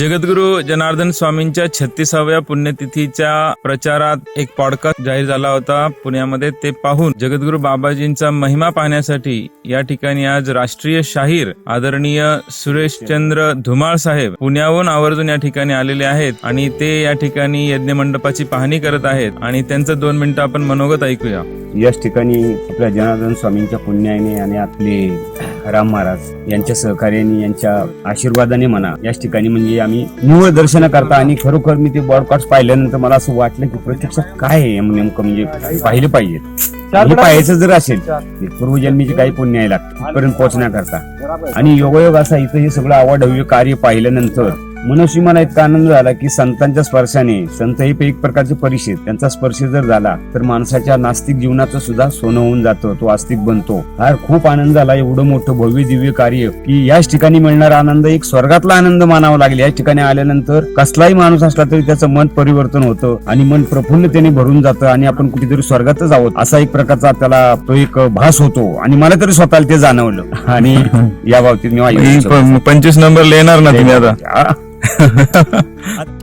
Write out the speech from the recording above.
जगद्गुरु जनार्दन स्वामींच्या छत्तीसाव्या पुण्यतिथीच्या प्रचारात एक पॉडकास्ट जाहीर झाला होता. पुण्यामध्ये ते पाहून जगद्गुरु बाबाजींचा महिमा पाहण्यासाठी या ठिकाणी आज राष्ट्रीय शाहीर आदरणीय सुरेशचंद्र धुमाळ साहेब पुण्याहून आवर्जून या ठिकाणी आलेले आहेत आणि ते या ठिकाणी यज्ञ मंडपाची पाहणी करत आहेत. आणि त्यांचं दोन मिनिटं आपण मनोगत ऐकूया. याच ठिकाणी आपल्या जनार्दन स्वामींच्या पुण्याने आणि आपले राम महाराज यांच्या सहकार्याने यांच्या आशीर्वादाने म्हणा याच ठिकाणी म्हणजे आम्ही निवळ दर्शन करता आणि खरोखर मी ते बॉडकास्ट पाहिल्यानंतर मला असं वाटलं की प्रत्यक्षात काय आहे नेमकं म्हणजे पाहिलं पाहिजे. हे पाहायचं जर असेल पूर्वजन्मीची काही पुण्य आहे लागतं तिथपर्यंत पोहोचण्याकरता. आणि योगायोग असा इथं हे सगळं आवडहव्य कार्य पाहिल्यानंतर मनस्वी मला इतका आनंद झाला की संतांच्या स्पर्शाने संत हे एक प्रकारचे परिषद त्यांचा स्पर्श जर झाला तर माणसाच्या नास्तिक जीवनाचं सुद्धा सोनं होऊन जातं तो आस्तिक बनतो. हा खूप आनंद झाला एवढं मोठं भव्य दिव्य कार्य की याच ठिकाणी मिळणारा आनंद एक स्वर्गातला आनंद मानावा लागेल. याच ठिकाणी आल्यानंतर कसलाही माणूस असला तरी त्याचं मन परिवर्तन होतं आणि मन प्रफुल्लतेने भरून जातं आणि आपण कुठेतरी स्वर्गातच आहोत असा एक प्रकारचा त्याला तो एक भास होतो आणि मला तरी स्वतःला ते जाणवलं. आणि या बाबतीत मी पंचवीस नंबर लिहिणार ना तुम्ही आता? हा.